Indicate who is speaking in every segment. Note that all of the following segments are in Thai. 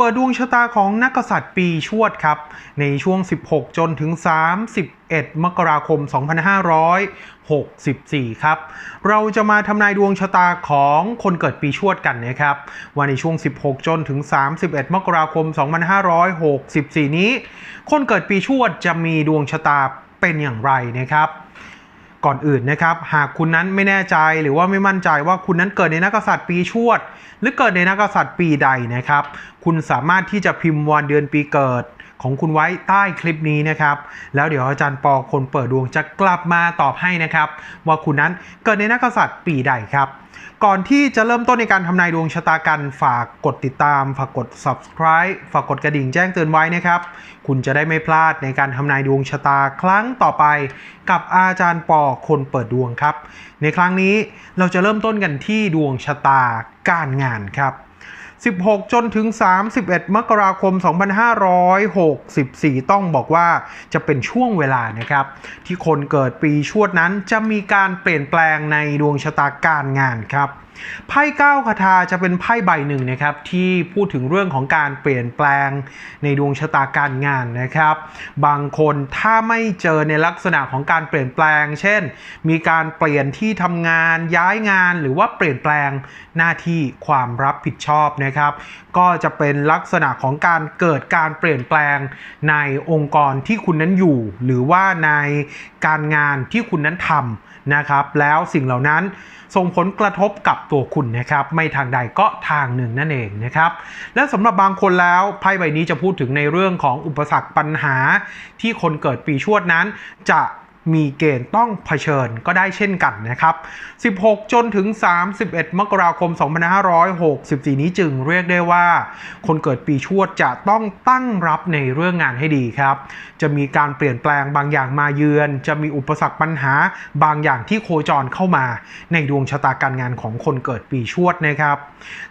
Speaker 1: เปิดดวงชะตาของนักกษัตริย์ปีชวดครับ ในช่วง 16 จนถึง 31 มกราคม 2564 ครับ เราจะมาทำนายดวงชะตาของคนเกิดปีชวดกันนะครับ ว่าในช่วง 16 จนถึง 31 มกราคม 2564 นี้ คนเกิดปีชวดจะมีดวงชะตาเป็นอย่างไรนะครับ ก่อนอื่นนะครับ หากคุณนั้นไม่แน่ใจหรือว่าไม่มั่นใจว่าคุณนั้นเกิดในนักกษัตริย์ปีชวด หรือเกิดในนักกษัตริย์ปีใดนะครับ คุณสามารถที่จะพิมพ์วันเดือนปีเกิดของคุณไว้ใต้คลิปนี้นะครับ แล้วเดี๋ยวอาจารย์ปอคนเปิดดวงจะกลับมาตอบให้นะครับ ว่าคุณนั้นเกิดในนักกษัตริย์ปีใดครับ ก่อนที่จะเริ่มต้นในการทำนายดวงชะตากันฝากกดติดตาม ฝากกด subscribe ฝากกดกระดิ่งแจ้งเตือนไว้นะครับ คุณจะได้ไม่พลาดในการทำนายดวงชะตาครั้งต่อไป กับอาจารย์ปอคนเปิดดวงครับ ในครั้งนี้เราจะเริ่มต้นกันที่ดวงชะตาการงานครับ 16 จนถึง 31 มกราคม 2564 ต้องบอกว่าจะเป็นช่วงเวลานะครับ ที่คนเกิดปีชวดนั้นจะมีการเปลี่ยนแปลงในดวงชะตาการงานครับ ไพ่เก้าคาถาจะเป็นไพ่ใบหนึ่งนะครับที่พูดถึงเรื่องของการเปลี่ยนแปลงในดวงชะตาการงานนะครับ บางคนถ้าไม่เจอในลักษณะของการเปลี่ยนแปลง เช่น มีการเปลี่ยนที่ทำงานย้ายงานหรือว่าเปลี่ยนแปลงหน้าที่ความรับผิดชอบนะครับ ก็จะเป็นลักษณะของการเกิดการเปลี่ยนแปลงในองค์กรที่คุณนั้นอยู่ หรือว่าในการงานที่คุณนั้นทำ นะครับ แล้วสิ่งเหล่านั้นส่งผลกระทบกับตัวคุณนะครับ ไม่ทางใดก็ทางหนึ่งนั่นเองนะครับ และสำหรับบางคนแล้วไพ่ใบนี้จะพูดถึงในเรื่องของอุปสรรคปัญหา ที่คนเกิดปีชวดนั้นจะ มีเกณฑ์ต้องเผชิญก็ได้เช่นกันนะครับ 16 จนถึง 31 มกราคม 2564 นี้จึงเรียกได้ว่า คนเกิดปีชวดจะต้องตั้งรับในเรื่องงานให้ดีครับ จะมีการเปลี่ยนแปลงบางอย่างมาเยือน จะมีอุปสรรคปัญหาบางอย่างที่โคจรเข้ามา ในดวงชะตาการงานของคนเกิดปีชวดนะครับ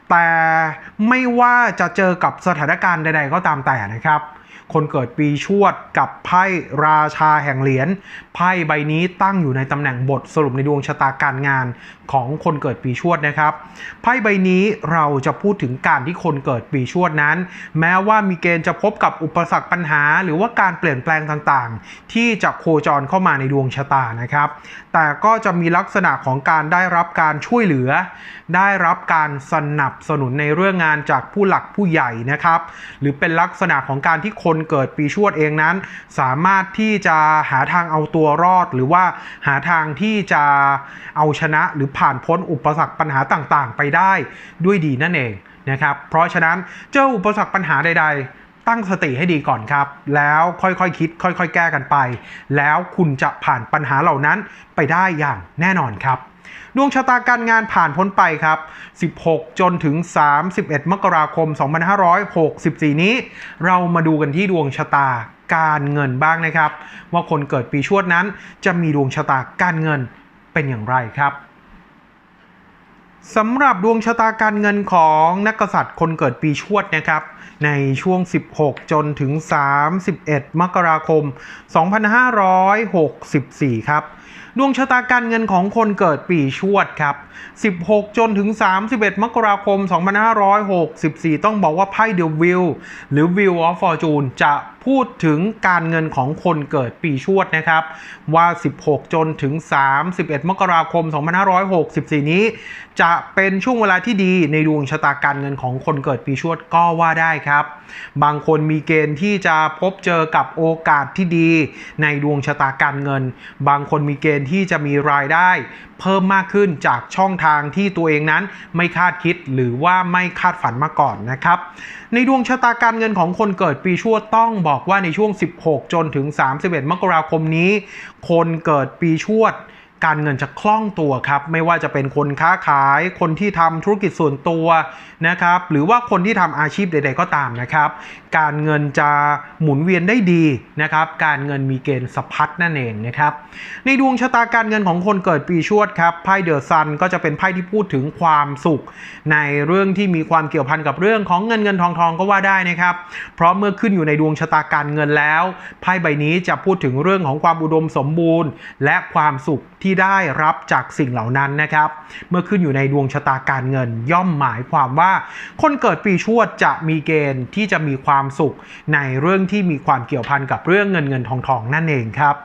Speaker 1: แต่ไม่ว่าจะเจอกับสถานการณ์ใด ๆ ก็ตามแต่นะครับ คนเกิดปีชวดกับไพ่ราชาแห่งเหรียญไพ่ใบนี้ตั้งอยู่ในตำแหน่งบทสรุปในดวงชะตาการงานของคนเกิดปีชวดนะครับไพ่ใบนี้เราจะพูดถึงการที่คนเกิดปีชวดนั้น แม้ว่ามีเกณฑ์จะพบกับอุปสรรคปัญหา หรือว่าการเปลี่ยนแปลงต่างๆ ที่จะโคจรเข้ามาในดวงชะตานะครับ แต่ก็จะมีลักษณะของการได้รับการช่วยเหลือ ได้รับการสนับสนุนในเรื่องงานจากผู้หลักผู้ใหญ่นะครับ หรือเป็นลักษณะของการที่คนเกิดปีชวดเองนั้น สามารถที่จะหาทางเอาตัวรอด หรือว่าหาทางที่จะเอาชนะหรือผ่านพ้นอุปสรรคปัญหาต่างๆ ไปได้ด้วยดีนั่นเองนะครับ เพราะฉะนั้นเจออุปสรรคปัญหาใด ๆ ตั้งสติให้ดีก่อนครับ แล้วค่อยๆคคิด ค่อย ๆ แก้กันไป แล้วคุณจะผ่านปัญหาเหล่านั้นไปได้อย่างแน่นอนครับ ดวงชะตาการงานผ่านพ้นไปครับ 16 จนถึง 31 มกราคม 2564 นี้ เรามาดูกันที่ดวงชะตาการเงินบ้างนะครับ ว่าคนเกิดปีชวดนั้นจะมีดวงชะตาการเงินเป็นอย่างไรครับสำหรับดวงชะตาการเงินของนักกษัตริย์คนเกิดปีชวดนะครับ ในช่วง 16 จนถึง 31 มกราคม 2564 ครับ ดวงชะตาการเงินของคนเกิดปีชวดครับ 16 จนถึง 31 มกราคม 2564 ต้องบอกว่าไพ่เดวิลหรือ Wheel of Fortune จะ พูดถึงการเงินของคนเกิดปีชวดนะครับ ว่า 16 จนถึง 31 มกราคม 2564 นี้ จะเป็นช่วงเวลาที่ดีในดวงชะตาการเงินของคนเกิดปีชวดก็ว่าได้ครับ บางคนมีเกณฑ์ที่จะพบเจอกับโอกาสที่ดี ในดวงชะตาการเงิน บางคนมีเกณฑ์ที่จะมีรายได้ เพิ่มมากขึ้นจากช่องทางที่ตัวเองนั้นไม่คาดคิดหรือว่าไม่คาดฝันมาก่อนนะครับ ในดวงชะตาการเงินของคนเกิดปีชวดต้องบอกว่าในช่วง 16 จนถึง 31 มกราคมนี้ คนเกิดปีชวด การเงินจะคล่องตัวครับ ไม่ว่าจะเป็นคนค้าขาย คนที่ทำธุรกิจส่วนตัวนะครับ หรือว่าคนที่ทำอาชีพใด ๆ ก็ตามนะครับ การเงินจะหมุนเวียนได้ดีนะครับ การเงินมีเกณฑ์สะพัดนั่นเองนะครับ ในดวงชะตาการเงินของคนเกิดปีชวดครับ ไพ่เดอะซันก็จะเป็นไพ่ที่พูดถึงความสุข ในเรื่องที่มีความเกี่ยวพันกับเรื่องของเงินเงินทองทองก็ว่าได้นะครับ เพราะเมื่อขึ้นอยู่ในดวงชะตาการเงินแล้ว ไพ่ใบนี้จะพูดถึงเรื่องของความอุดมสมบูรณ์ และความสุขที่ได้รับจากสิ่งเหล่านั้นนะครับ เมื่อขึ้นอยู่ในดวงชะตาการเงิน ย่อมหมายความว่า คนเกิดปีชวดจะมีเกณฑ์ที่จะมีความสุข ในเรื่องที่มีความเกี่ยวพันกับเรื่องเงินเงินทองทองนั่นเองครับ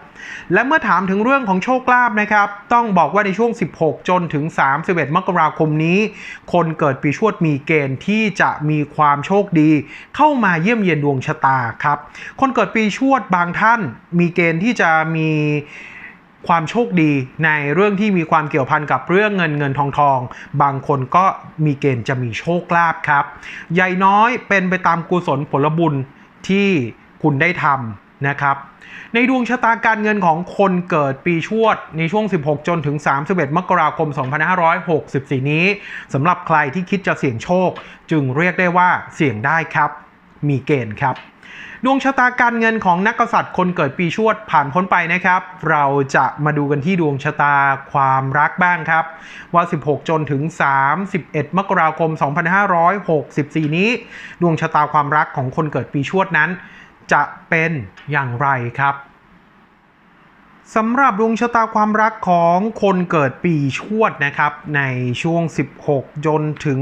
Speaker 1: และเมื่อถามถึงเรื่องของโชคลาภนะครับ ต้องบอกว่าในช่วง 16 จนถึง 31 มกราคมนี้ คนเกิดปีชวดมีเกณฑ์ที่จะมีความโชคดี เข้ามาเยี่ยมเยียนดวงชะตาครับ คนเกิดปีชวดบางท่านมีเกณฑ์ที่จะมี ความโชคดีในเรื่องที่มีความเกี่ยวพันกับเรื่องเงินเงินทองทอง บางคนก็มีเกณฑ์จะมีโชคลาภครับใหญ่น้อยเป็นไปตามกุศลผลบุญที่คุณได้ทำนะครับ ในดวงชะตาการเงินของคนเกิดปีชวดในช่วง 16 จนถึง 31 มกราคม 2564 นี้สำหรับใครที่คิดจะเสี่ยงโชค จึงเรียกได้ว่าเสี่ยงได้ครับ มีเกณฑ์ครับ ดวงชะตาการเงินของนักกษัตริย์คนเกิดปีชวดผ่านพ้นไปนะครับ เราจะมาดูกันที่ดวงชะตาความรักบ้างครับ ว่า 16 จนถึง 31 มกราคม 2564 นี้ ดวงชะตาความรักของคนเกิดปีชวดนั้น จะเป็นอย่างไรครับ สำหรับดวงชะตาความรักของคนเกิดปีชวดนะครับ ในช่วง 16 จนถึง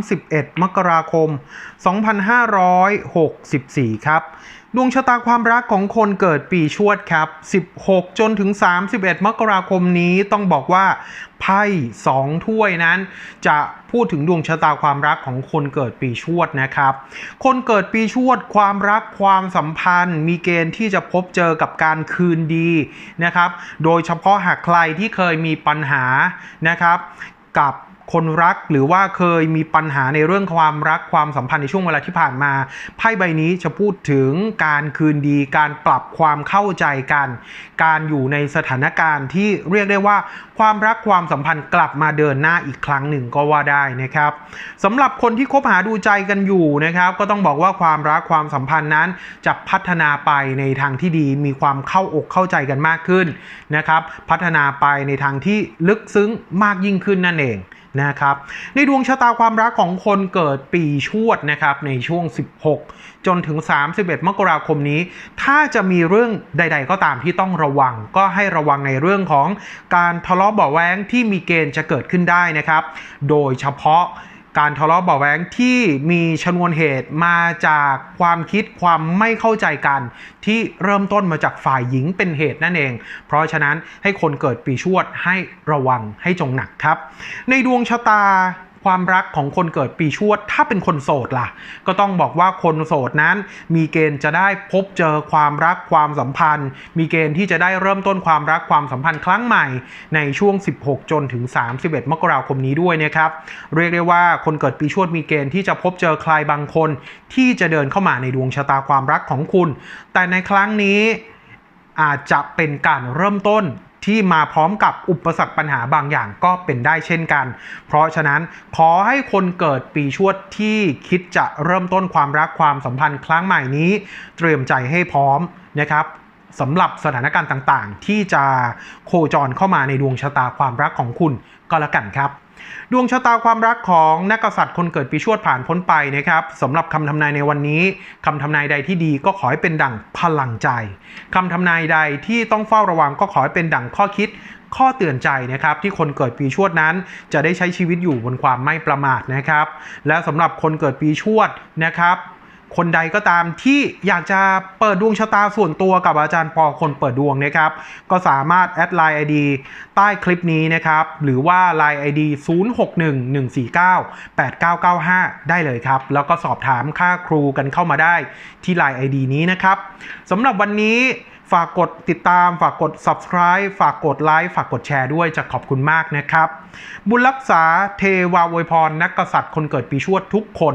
Speaker 1: 31 มกราคม 2564 ครับ ดวงชะตาความรักของคนเกิดปีชวดครับ 16 จนถึง 31 มกราคมนี้ต้องบอกว่าไพ่สองถ้วยนั้น จะพูดถึงดวงชะตาความรักของคนเกิดปีชวดนะครับ คนเกิดปีชวดความรักความสัมพันธ์ มีเกณฑ์ที่จะพบเจอกับการคืนดีนะครับ โดยเฉพาะหากใครที่เคยมีปัญหานะครับกับ คนรักหรือว่าเคยมีปัญหาในเรื่องความรักความสัมพันธ์ในช่วงเวลาที่ผ่านมาไพ่ใบนี้จะพูดถึงการคืนดี การปรับความเข้าใจกัน การอยู่ในสถานการณ์ที่เรียกได้ว่า ความรักความสัมพันธ์กลับมาเดินหน้าอีกครั้งหนึ่งก็ว่าได้นะครับสำหรับคนที่คบหาดูใจกันอยู่นะครับ ก็ต้องบอกว่าความรักความสัมพันธ์นั้นจะพัฒนาไปในทางที่ดีมีความเข้าอกเข้าใจกันมากขึ้นนะครับ พัฒนาไปในทางที่ลึกซึ้งมากยิ่งขึ้นนั่นเอง นะครับในดวงชะตาความรักของคนเกิดปีชวดนะครับในช่วง 16 จนถึง 31 มกราคมนี้ ถ้าจะมีเรื่องใด ๆ ก็ตามที่ต้องระวัง ก็ให้ระวังในเรื่องของการทะเลาะเบาะแว้งที่มีเกณฑ์จะเกิดขึ้นได้นะครับ โดยเฉพาะ การทะเลาะเบาะแว้งที่มีชนวนเหตุมาจากความคิดความไม่เข้าใจกัน ที่เริ่มต้นมาจากฝ่ายหญิงเป็นเหตุนั่นเอง เพราะฉะนั้นให้คนเกิดปีชวดให้ระวังให้จงหนักครับ ในดวงชะตา ความรักของคนเกิดปีชวด ถ้าเป็นคนโสดล่ะ ก็ต้องบอกว่าคนโสดนั้น มีเกณฑ์จะได้พบเจอความรักความสัมพันธ์ มีเกณฑ์ที่จะได้เริ่มต้นความรักความสัมพันธ์ครั้งใหม่ ในช่วง 16 จนถึง 31 มกราคมนี้ด้วยนะครับ เรียกได้ว่าคนเกิดปีชวดมีเกณฑ์ที่จะพบเจอใครบางคน ที่จะเดินเข้ามาในดวงชะตาความรักของคุณ แต่ในครั้งนี้อาจจะเป็นการเริ่มต้น ที่มาพร้อมกับอุปสรรคปัญหาบางอย่างก็เป็นได้เช่นกัน เพราะฉะนั้นขอให้คนเกิดปีชวดที่คิดจะเริ่มต้นความรักความสัมพันธ์ครั้งใหม่นี้ เตรียมใจให้พร้อมนะครับสำหรับสถานการณ์ต่างๆ ที่จะโคจรเข้ามาในดวงชะตาความรักของคุณก็แล้วกันครับ ดวงชะตาความรักของนักกษัตริย์คนเกิดปีชวดผ่านพ้นไปนะครับสำหรับคำทำนายในวันนี้คำทำนายใดที่ดีก็ขอให้เป็นดั่งพลังใจคำทำนายใดที่ต้องเฝ้าระวังก็ขอให้เป็นดั่งข้อคิดข้อเตือนใจนะครับที่คนเกิดปีชวดนั้นจะได้ใช้ชีวิตอยู่บนความไม่ประมาทนะครับ และสำหรับคนเกิดปีชวดนะครับ คนใดก็ตามที่อยากจะเปิดดวงชะตาส่วนตัวกับอาจารย์ปอคนเปิดดวงนะครับ ก็สามารถแอดไลน์ ID ใต้คลิปนี้นะครับ หรือว่า Line ID 0611498995 ได้เลยครับ แล้วก็สอบถามค่าครูกันเข้ามาได้ที่ Line ID นี้นะครับสำหรับวันนี้ฝากกดติดตาม ฝากกด subscribe ฝากกดไลค์ ฝากกดแชร์ด้วย จะขอบคุณมากนะครับ บุญรักษาเทวาอวยพร นักกษัตริย์คนเกิดปีชวดทุกคน